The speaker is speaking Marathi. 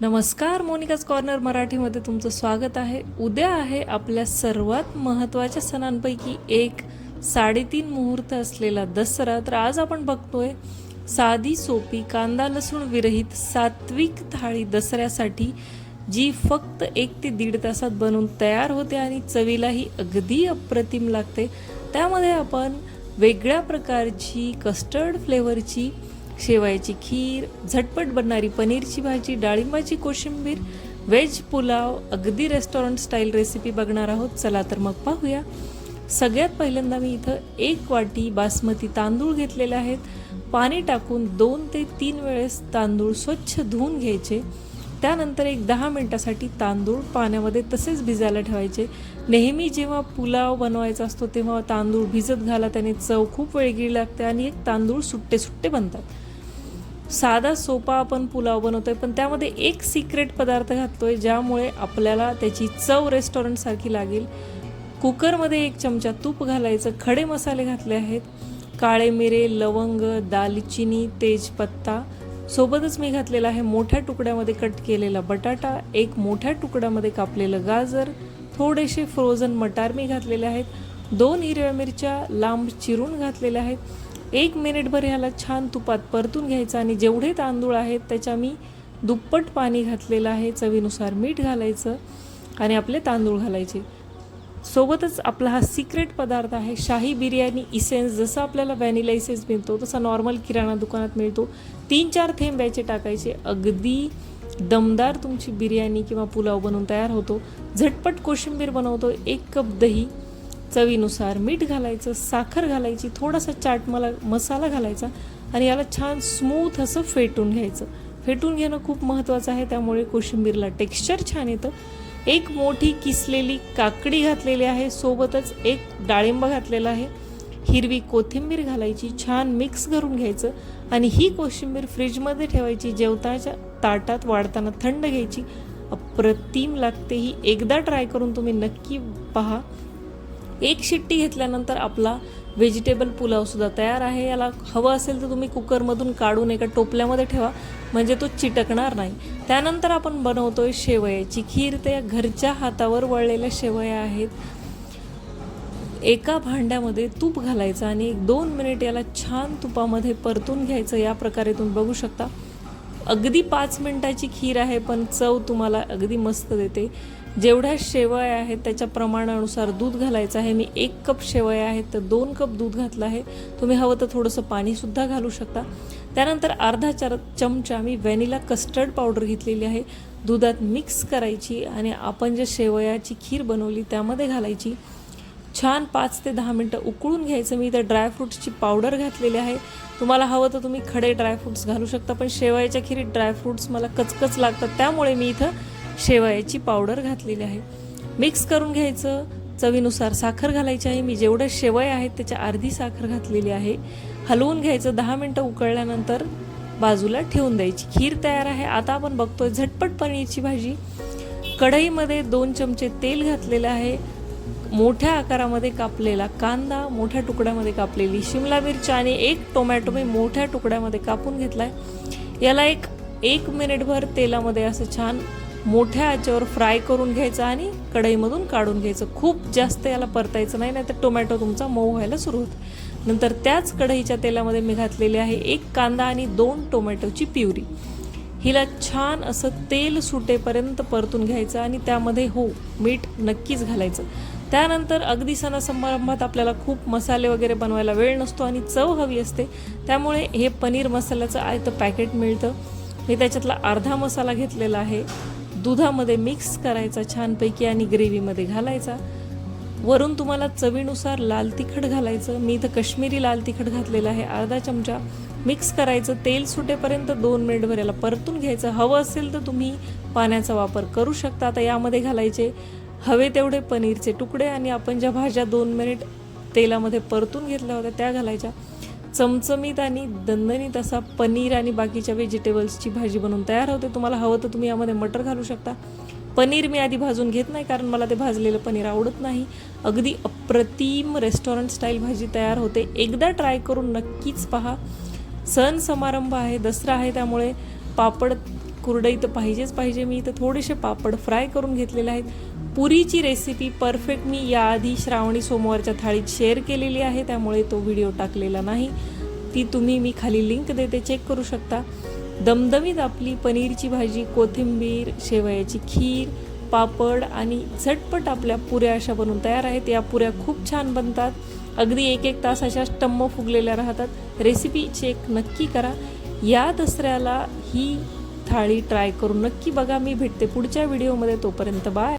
नमस्कार मोनिकाज कॉर्नर मराठीमध्ये तुमचं स्वागत आहे. उद्या आहे आपल्या सर्वात महत्त्वाच्या सणांपैकी एक. साडेतीन मुहूर्त असलेला दसरा तर आज आपण बघतोय साधी सोपी कांदा लसूण विरहित सात्विक थाळी दसऱ्यासाठी जी फक्त एक ते दीड तासात बनवून तयार होते आणि चवीलाही अगदी अप्रतिम लागते. त्यामध्ये आपण वेगळ्या प्रकारची कस्टर्ड फ्लेवरची शेवयाची खीर झटपट बनणारी पनीरची भाजी डाळिंबाची कोशिंबीर व्हेज पुलाव अगदी रेस्टॉरंट स्टाईल रेसिपी बघणार आहोत. चला तर मग पाहूया. सगळ्यात पहिल्यांदा मी इथं एक वाटी बासमती तांदूळ घेतलेले आहेत. पाणी टाकून दोन ते तीन वेळेस तांदूळ स्वच्छ धुवून घ्यायचे. त्यानंतर एक दहा मिनटासाठी तांदूळ पाण्यामध्ये तसेच भिजायला ठेवायचे. नेहमी जेव्हा पुलाव बनवायचा असतो तेव्हा तांदूळ भिजत घाला. त्याने चव खूप वेगळी लागते आणि एक तांदूळ सुट्टे सुट्टे बनतात. साधा सोपा आपण पुलाव बनवतोय पण त्यामध्ये एक सिक्रेट पदार्थ घालतोय ज्यामुळे आपल्याला त्याची चव रेस्टॉरंटसारखी लागेल. कुकरमध्ये एक चमचा तूप घालायचं खडे मसाले घातले आहेत काळे मिरे लवंग दालचिनी तेजपत्ता. सोबतच मी घातलेला आहे मोठ्या तुकड्यामध्ये कट केलेला बटाटा एक मोठ्या तुकड्यामध्ये कापलेलं गाजर थोडेसे फ्रोझन मटार मी घातलेले आहेत. दोन हिरव्या मिरच्या लांब चिरून घातलेल्या आहेत. एक मिनिटभर ह्याला छान तुपात परतून घ्यायचं आणि जेवढे तांदूळ आहेत त्याच्या मी दुप्पट पाणी घातलेलं आहे चवीनुसार मीठ घालायचं आणि आपले तांदूळ घालायचे. सोबतच आपला हा सिक्रेट पदार्थ आहे शाही बिर्याणी इसेन्स जसं आपल्याला व्हॅनिला इसेन्स मिळतो तसा नॉर्मल किराणा दुकानात मिळतो. तीन चार थेंब याचे टाकायचे. अगदी दमदार तुमची बिर्याणी किंवा पुलाव बनवून तयार होतो. झटपट कोशिंबीर बनवतो. एक कप दही चवीनुसार मीठ घालायचं साखर घालायची थोडासा चाट मला मसाला घालायचा आणि याला छान स्मूथ असं फेटून घ्यायचं. फेटून घेणं खूप महत्त्वाचं आहे त्यामुळे कोशिंबीरला टेक्स्चर छान येतं. एक मोठी किसलेली काकडी घातलेली आहे सोबतच एक डाळिंब घातलेला आहे. हिरवी कोथिंबीर घालायची छान मिक्स करून घ्यायचं आणि ही कोशिंबीर फ्रीजमध्ये ठेवायची जेवताच्या ताटात वाढताना थंड घ्यायची. अप्रतिम लागते ही. एकदा ट्राय करून तुम्ही नक्की पहा. एक शिट्टी घेतल्यानंतर आपला व्हेजिटेबल पुलावसुद्धा तयार आहे. याला हवं असेल तर तुम्ही कुकरमधून काढून एका टोपल्यामध्ये ठेवा म्हणजे तो चिटकणार नाही. त्यानंतर आपण बनवतोय शेवयाची खीर. त्या घरच्या हातावर वळलेल्या शेवया आहेत. एका भांड्यामध्ये तूप घालायचं आणि एक दोन मिनिट याला छान तुपामध्ये परतून घ्यायचं. या प्रकारे तुम्ही बघू शकता. अगदी पाच मिनटाची खीर आहे पण चव तुम्हाला अगदी मस्त देते. जेवढ्या शेवया आहेत त्याच्या प्रमाणानुसार दूध घालायचं आहे. मी एक कप शेवया आहेत तर दोन कप दूध घातलं आहे. तुम्ही हवं तर थोडंसं पाणीसुद्धा घालू शकता. त्यानंतर अर्धा चार चमचा मी व्हॅनिला कस्टर्ड पावडर घेतलेली आहे. दुधात मिक्स करायची आणि आपण जे शेवयाची खीर बनवली त्यामध्ये घालायची. छान पाच ते दहा मिनटं उकळून घ्यायचं. मी इथं ड्रायफ्रूट्सची पावडर घातलेली आहे. तुम्हाला हवं तर तुम्ही खडे ड्रायफ्रूट्स घालू शकता पण शेवयाच्या खिरीत ड्रायफ्रूट्स मला कचकच लागतात. त्यामुळे मी इथं शेवयाची पावडर घातलेली आहे. मिक्स करून घ्यायचं. चवीनुसार साखर घालायची आहे. मी जेवढ्या शेवया आहेत त्याच्या अर्धी साखर घातलेली आहे. हलवून घ्यायचं. दहा मिनटं उकळल्यानंतर बाजूला ठेवून द्यायची. खीर तयार आहे. आता आपण बघतोय झटपट पनीरची भाजी. कढईमध्ये दोन चमचे तेल घातलेलं आहे. मोठ्या आकारामध्ये कापलेला कांदा मोठ्या तुकड्यामध्ये कापलेली शिमला मिरची आणि एक टोमॅटो मी मोठ्या तुकड्यामध्ये कापून घेतलाय. याला एक एक मिनिटभर तेलामध्ये असं छान मोठ्या आचेवर फ्राय करून घ्यायचं आणि कढईमधून काढून घ्यायचं. खूप जास्त याला परतायचं नाही नाहीतर टोमॅटो तुमचा मऊ व्हायला सुरू होतं. नंतर त्याच कढईच्या तेलामध्ये मी घातलेले आहे एक कांदा आणि दोन टोमॅटोची प्युरी. हिला छान असं तेल सुटेपर्यंत परतून घ्यायचं आणि त्यामध्ये हो मीठ नक्कीच घालायचं. त्यानंतर अगदी सणासमारंभात आपल्याला खूप मसाले वगैरे बनवायला वेळ नसतो आणि चव हवी असते. त्यामुळे हे पनीर मसाल्याचं आयतं पॅकेट मिळतं. मी त्याच्यातला अर्धा मसाला घेतलेला आहे. दुधामध्ये मिक्स करायचा छानपैकी आणि ग्रेव्हीमध्ये घालायचा. वरून तुम्हाला चवीनुसार लाल तिखट घालायचं. मी इथं कश्मीरी लाल तिखट घातलेलं आहे. अर्धा चमचा मिक्स करायचं. तेल सुटेपर्यंत दोन मिनिटभर याला परतून घ्यायचं. हवं असेल तर तुम्ही पाण्याचा वापर करू शकता. आता यामध्ये घालायचे हवे तेवढे पनीरचे तुकडे आणि आपण ज्या भाज्या दोन मिनिट तेलामध्ये परतून घेतल्या होत्या त्या घालायच्या. चमचमीत आणि दणदणीत असा पनीर आणि बाकीच्या व्हेजिटेबल्सची भाजी बनवून तयार होते. तुम्हाला हवं तर तुम्ही यामध्ये मटर घालू शकता. पनीर मी आधी भाजून घेत नाही कारण मला ते भाजलेलं पनीर आवडत नाही. अगदी अप्रतिम रेस्टॉरंट स्टाईल भाजी तयार होते. एकदा ट्राय करून नक्कीच पहा. सण समारंभ आहे दसरा आहे त्यामुळे पापड कुरडई तर पाहिजेच पाहिजे. मी इथं थोडेसे पापड फ्राय करून घेतलेले आहेत. पुरीची रेसिपी परफेक्ट मी याआधी श्रावणी सोमवारच्या थाळीत शेअर केलेली आहे त्यामुळे तो व्हिडिओ टाकलेला नाही. ती तुम्ही मी खाली लिंक देते चेक करू शकता. दमदमीत आपली पनीरची भाजी कोथिंबीर शेवयाची खीर पापड आणि झटपट आपल्या पुऱ्या अशा बनवून तयार आहेत. या पुऱ्या खूप छान बनतात. अगदी एक एक तास अशा टम्म फुगलेल्या राहतात. रेसिपी चेक नक्की करा. या दसऱ्याला ही थाळी ट्राय करून नक्की बघा. मी भेटते पुढच्या व्हिडिओमध्ये तोपर्यंत बाय